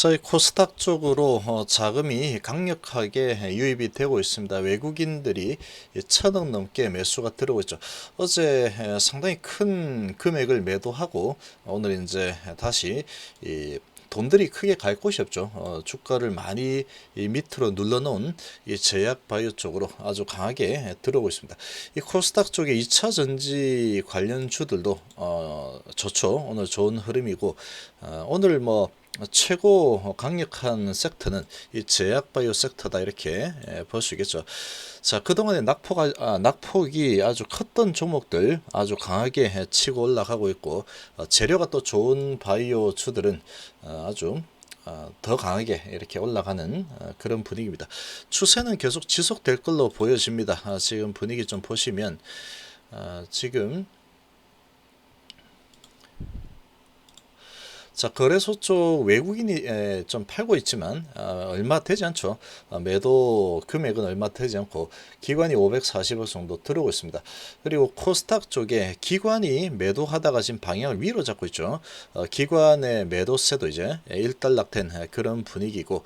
저희 코스닥 쪽으로 어, 자금이 강력하게 유입이 되고 있습니다. 외국인들이 천억 넘게 매수가 들어오고 있죠. 어제 에, 상당히 큰 금액을 매도하고 오늘 이제 다시 이 돈들이 크게 갈 곳이 없죠. 어, 주가를 많이 이 밑으로 눌러놓은 이 제약 바이오 쪽으로 아주 강하게 들어오고 있습니다. 이 코스닥 쪽에 2차 전지 관련 주들도 어, 좋죠. 오늘 좋은 흐름이고 어, 오늘 뭐 최고 강력한 섹터는 이 제약 바이오 섹터다 이렇게 예, 볼수 있겠죠. 자 그동안에 낙폭 아, 낙폭이 아주 컸던 종목들 아주 강하게 치고 올라가고 있고 어, 재료가 또 좋은 바이오 주들은 어, 아주 어, 더 강하게 이렇게 올라가는 어, 그런 분위기입니다. 추세는 계속 지속될 걸로 보여집니다. 아, 지금 분위기 좀 보시면 아, 지금 자 거래소 쪽 외국인이 에, 좀 팔고 있지만 어, 얼마 되지 않죠. 어, 매도 금액은 얼마 되지 않고 기관이 540억 정도 들어오고 있습니다. 그리고 코스닥 쪽에 기관이 매도하다가 지금 방향을 위로 잡고 있죠. 어, 기관의 매도세도 이제 일단락된 그런 분위기고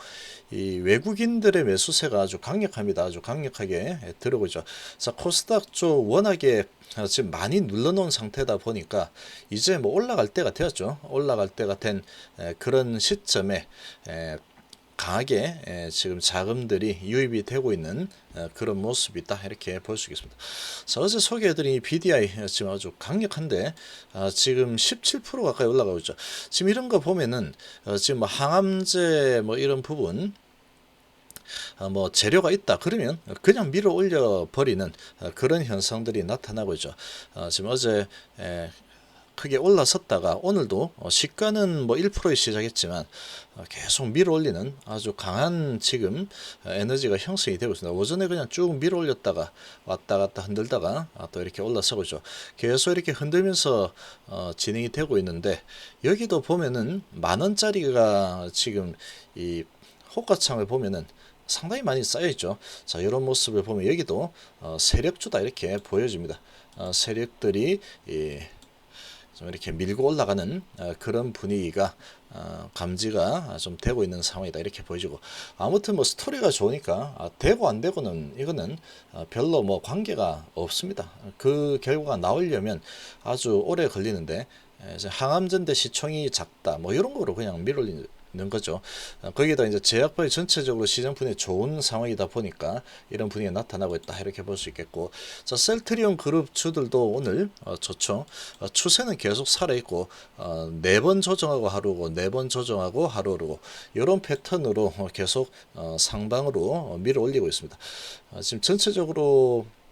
이 외국인들의 매수세가 아주 강력합니다. 아주 강력하게 들어오고 있죠. 자 코스닥 쪽 워낙에 어, 지금 많이 눌러놓은 상태다 보니까 이제 뭐 올라갈 때가 되었죠. 올라갈 때가 된 에, 그런 시점에 에, 강하게 에, 지금 자금들이 유입이 되고 있는 에, 그런 모습이다 이렇게 볼 수 있겠습니다. 자, 어제 소개해드린 이 BDI 지금 아주 강력한데 아, 지금 17% 가까이 올라가고 있죠. 지금 이런 거 보면은 어, 지금 뭐 항암제 뭐 이런 부분 어, 뭐 재료가 있다 그러면 그냥 밀어 올려 버리는 어, 그런 현상들이 나타나고 있죠. 어, 지금 어제 에, 크게 올라섰다가 오늘도 어, 시가는 뭐 1%에 시작했지만 어, 계속 밀어 올리는 아주 강한 지금 어, 에너지가 형성이 되고 있습니다. 오전에 그냥 쭉 밀어 올렸다가 왔다 갔다 흔들다가 아, 또 이렇게 올라서고 있죠. 계속 이렇게 흔들면서 어, 진행이 되고 있는데 여기도 보면은 만 원짜리가 지금 이 호가창을 보면은 상당히 많이 쌓여 있죠. 자, 이런 모습을 보면 여기도 어, 세력주다 이렇게 보여집니다. 어, 세력들이 이, 좀 이렇게 밀고 올라가는 어, 그런 분위기가 어, 감지가 좀 되고 있는 상황이다 이렇게 보여지고 아무튼 뭐 스토리가 좋으니까 아, 되고 안 되고는 이거는 어, 별로 뭐 관계가 없습니다. 그 결과가 나오려면 아주 오래 걸리는데 에, 이제 항암제인데 시총이 작다 뭐 이런 거로 그냥 밀어올리는 있는 거죠. 어, 거기에다 이제 제약바이 전체적으로 시장 분위기 좋은 상황이다 보니까 이런 분위기가 나타나고 있다 이렇게 볼 수 있겠고 자 셀트리온 그룹 주들도 오늘 어, 좋죠. 어, 추세는 계속 살아 있고 어, 네번 조정하고 하루고 네 번 조정하고 하루 오르고 이런 패턴으로 어, 계속 어, 상방으로 어, 밀어 올리고 있습니다. 어, 지금 전체적으로 이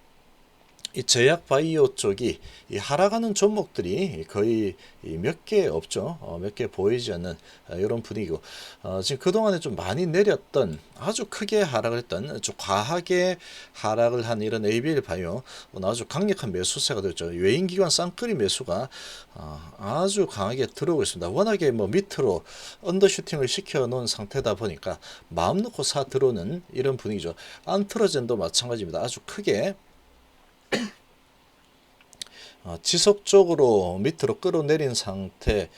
제약 바이오 쪽이 이 하락하는 종목들이 거의 몇 개 없죠. 어, 몇개 보이지 않는 어, 이런 분위기고 어, 지금 그동안에 좀 많이 내렸던 아주 크게 하락을 했던 좀 과하게 하락을 한 이런 ABL 바이오 오늘 아주 강력한 매수세가 됐죠. 외인기관 쌍끌이 매수가 어, 아주 강하게 들어오고 있습니다. 워낙에 뭐 밑으로 언더슈팅을 시켜 놓은 상태다 보니까 마음 놓고 사 들어오는 이런 분위기죠. 안트로젠도 마찬가지입니다. 아주 크게 어, 지속적으로 밑으로 끌어내린 상태의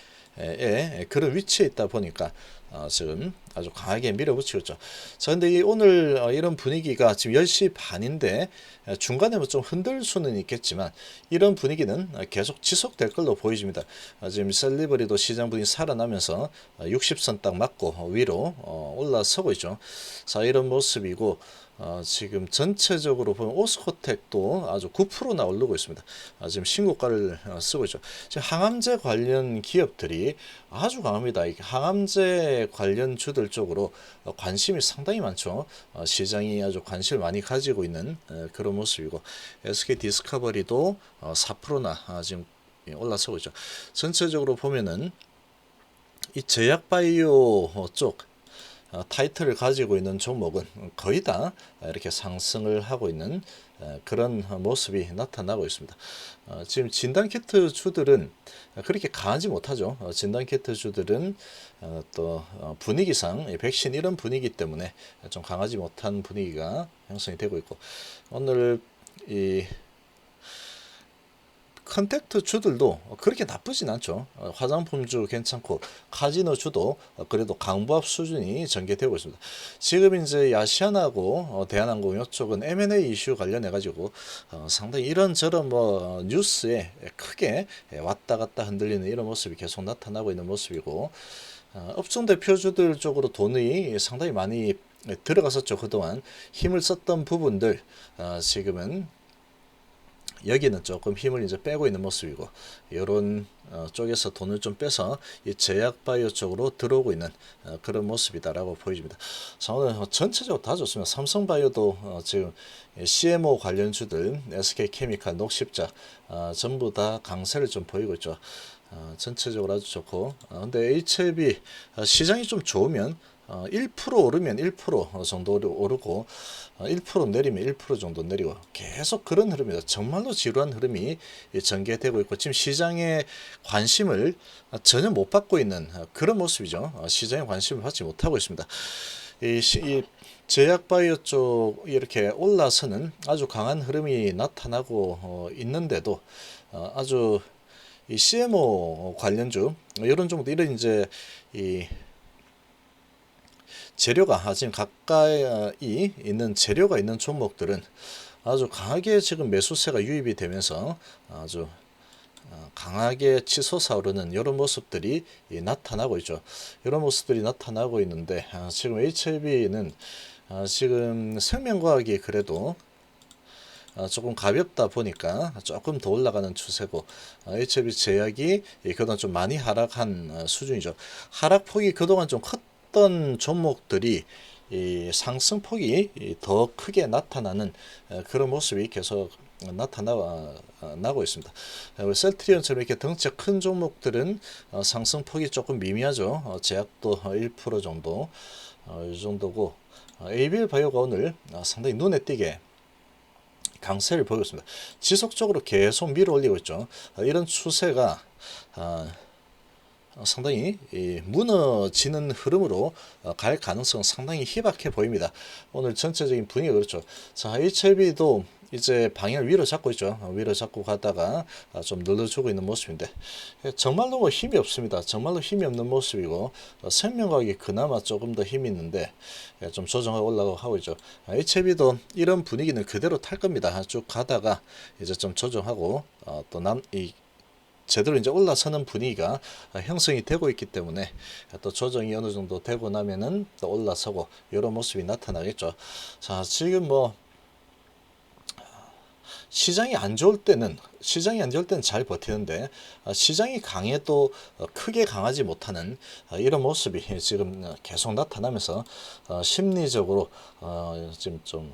그런 위치에 있다 보니까 어, 지금 아주 강하게 밀어붙이고 있죠. 자, 근데 이 오늘 어, 이런 분위기가 지금 10시 반인데 어, 중간에 뭐 좀 흔들 수는 있겠지만 이런 분위기는 어, 계속 지속될 걸로 보여집니다. 어, 지금 셀리버리도 시장 분위기 살아나면서 어, 60선 딱 맞고 위로 어, 올라서고 있죠. 자, 이런 모습이고 어, 지금 전체적으로 보면 오스코텍도 아주 9%나 오르고 있습니다. 아, 지금 신고가를 어, 쓰고 있죠. 지금 항암제 관련 기업들이 아주 강합니다. 이 항암제 관련 주들 쪽으로 어, 관심이 상당히 많죠. 어, 시장이 아주 관심을 많이 가지고 있는 어, 그런 모습이고 SK 디스커버리도 어, 4%나 아, 지금 올라서고 있죠. 전체적으로 보면은 이 제약 바이오 쪽 어, 타이틀을 가지고 있는 종목은 거의 다 이렇게 상승을 하고 있는 어, 그런 모습이 나타나고 있습니다. 어, 지금 진단키트 주들은 그렇게 강하지 못하죠. 어, 진단키트 주들은 어, 또 어, 분위기상 이 백신 이런 분위기 때문에 좀 강하지 못한 분위기가 형성이 되고 있고 오늘 이 컨택트 주들도 그렇게 나쁘진 않죠. 어, 화장품주 괜찮고 카지노 주도 어, 그래도 강보합 수준이 전개되고 있습니다. 지금 이제 야시안하고 어, 대한항공 이쪽은 M&A 이슈 관련해 가지고 어, 상당히 이런저런 뭐 뉴스에 크게 왔다 갔다 흔들리는 이런 모습이 계속 나타나고 있는 모습이고 어, 업종 대표주들 쪽으로 돈이 상당히 많이 들어갔었죠 그동안 힘을 썼던 부분들 어, 지금은 여기는 조금 힘을 이제 빼고 있는 모습이고 이런 어, 쪽에서 돈을 좀 빼서 이 제약 바이오 쪽으로 들어오고 있는 어, 그런 모습이다라고 보여집니다. 자 오늘 전체적으로 다 좋습니다. 삼성 바이오도 어, 지금 CMO 관련주들, SK 케미칼, 녹십자 어, 전부 다 강세를 좀 보이고 있죠. 어, 전체적으로 아주 좋고 어, 근데 HLB 어, 시장이 좀 좋으면 어, 1% 오르면 1% 정도 오르고 어, 1% 내리면 1% 정도 내리고 계속 그런 흐름이다. 정말로 지루한 흐름이 전개되고 있고 지금 시장의 관심을 전혀 못 받고 있는 어, 그런 모습이죠. 어, 시장의 관심을 받지 못하고 있습니다. 이, 시, 이 제약 바이오 쪽 이렇게 올라서는 아주 강한 흐름이 나타나고 어, 있는데도 어, 아주 이 CMO 관련주 이런 정도 이런 이제 이 재료가 지금 가까이 있는 재료가 있는 종목들은 아주 강하게 지금 매수세가 유입이 되면서 아주 어, 강하게 치솟아 오르는 이런 모습들이 이 나타나고 있죠. 이런 모습들이 나타나고 있는데 아, 지금 HLB는 아, 지금 생명과학이 그래도 아, 조금 가볍다 보니까 조금 더 올라가는 추세고 HLB 제약이 이 그동안 좀 많이 하락한 어, 수준이죠. 하락폭이 그동안 좀 컸 던 종목들이 이 상승폭이 이더 크게 나타나는 어, 그런 모습이 계속 나타나고 있습니다. 어, 셀트리온처럼 이렇게 덩치가 큰 종목들은 어, 상승폭이 조금 미미하죠. 어, 제약도 1% 정도 어, 이 정도고 어, ABL 바이오가 오늘 어, 상당히 눈에 띄게 강세를 보이고 있습니다. 지속적으로 계속 밀어 올리고 있죠. 어, 이런 추세가 어, 어, 상당히 이 무너지는 흐름으로 어, 갈 가능성 상당히 희박해 보입니다. 오늘 전체적인 분위기가 그렇죠. 자, HLB도 이제 방향을 위로 잡고 있죠. 어, 위로 잡고 가다가 아, 좀 늘려주고 있는 모습인데 예, 정말로 뭐 힘이 없습니다. 정말로 힘이 없는 모습이고 어, 생명과학이 그나마 조금 더 힘이 있는데 예, 좀 조정하고 올라가고 있죠. 아, HLB도 이런 분위기는 그대로 탈 겁니다. 쭉 가다가 이제 좀 조정하고 어, 또남 이 제대로 이제 올라서는 분위기가 형성이 되고 있기 때문에 또 조정이 어느 정도 되고 나면은 또 올라서고 이런 모습이 나타나겠죠. 자, 지금 뭐 시장이 안 좋을 때는 시장이 안 좋을 때는 잘 버티는데 어, 시장이 강해도 어, 크게 강하지 못하는 어, 이런 모습이 지금 계속 나타나면서 어, 심리적으로 어, 지금 좀좀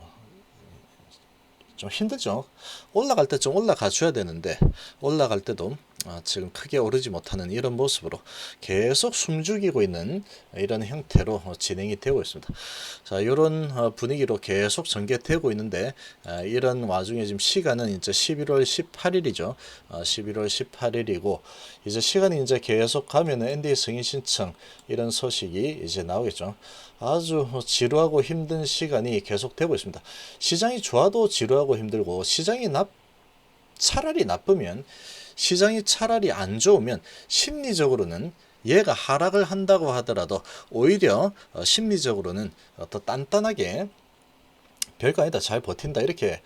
힘들죠. 올라갈 때 좀 올라가 줘야 되는데 올라갈 때도 아, 지금 크게 오르지 못하는 이런 모습으로 계속 숨죽이고 있는 이런 형태로 어, 진행이 되고 있습니다. 자, 이런 어, 분위기로 계속 전개되고 있는데 아, 이런 와중에 지금 시간은 이제 11월 18일이죠. 11월 18일이고 이제 시간이 이제 계속 가면은 NDA 승인 신청 이런 소식이 이제 나오겠죠. 아주 지루하고 힘든 시간이 계속되고 있습니다. 시장이 좋아도 지루하고 힘들고 시장이 나 차라리 나쁘면 시장이 차라리 안 좋으면 심리적으로는 얘가 하락을 한다고 하더라도 오히려 어, 심리적으로는 어, 더 단단하게 별거 아니다 잘 버틴다 이렇게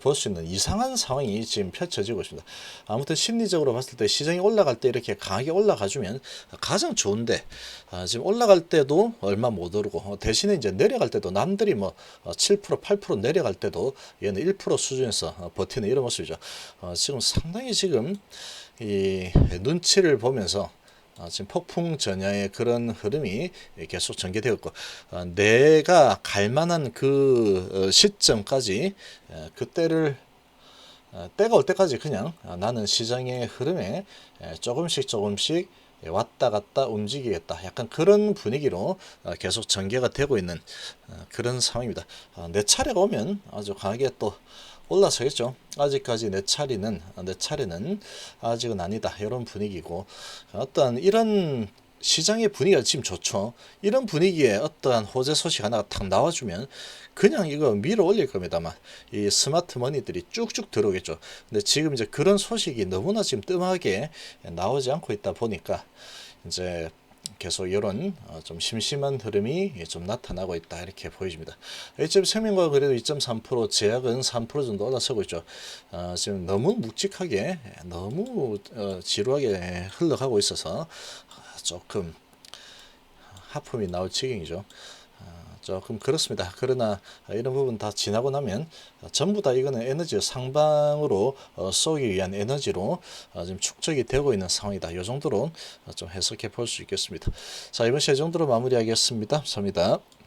볼 수 있는 이상한 상황이 지금 펼쳐지고 있습니다. 아무튼 심리적으로 봤을 때 시장이 올라갈 때 이렇게 강하게 올라가주면 가장 좋은데 아, 지금 올라갈 때도 얼마 못 오르고 어, 대신에 이제 내려갈 때도 남들이 뭐 7% 8% 내려갈 때도 얘는 1% 수준에서 어, 버티는 이런 모습이죠. 어, 지금 상당히 지금 이 눈치를 보면서 어, 지금 폭풍 전야의 그런 흐름이 계속 전개되었고 어, 내가 갈 만한 그 어, 시점까지 에, 그때를 어, 때가 올 때까지 그냥 어, 나는 시장의 흐름에 에, 조금씩 조금씩 왔다 갔다 움직이겠다. 약간 그런 분위기로 어, 계속 전개가 되고 있는 어, 그런 상황입니다. 어, 내 차례가 오면 아주 강하게 또 올라서겠죠. 아직까지 내 차례는 내 차례는 아직은 아니다. 이런 분위기고 어떤 이런 시장의 분위기가 지금 좋죠. 이런 분위기에 어떠한 호재 소식 하나가 탁 나와주면 그냥 이거 밀어 올릴 겁니다만 이 스마트 머니들이 쭉쭉 들어오겠죠. 근데 지금 이제 그런 소식이 너무나 지금 뜸하게 나오지 않고 있다 보니까 이제 계속 이런 어, 좀 심심한 흐름이 좀 나타나고 있다 이렇게 보여집니다. H점 생명과 그래도 2.3% 제약은 3% 정도 올라서고 있죠. 어, 지금 너무 묵직하게 너무 어, 지루하게 흘러가고 있어서 조금 하품이 나올 지경이죠. 어, 조금 그렇습니다. 그러나 이런 부분 다 지나고 나면 전부 다 이거는 에너지 상방으로 어, 쏘기 위한 에너지로 어, 지금 축적이 되고 있는 상황이다. 이 정도로 어, 좀 해석해 볼 수 있겠습니다. 자 이번 시이 정도로 마무리하겠습니다. 감사합니다.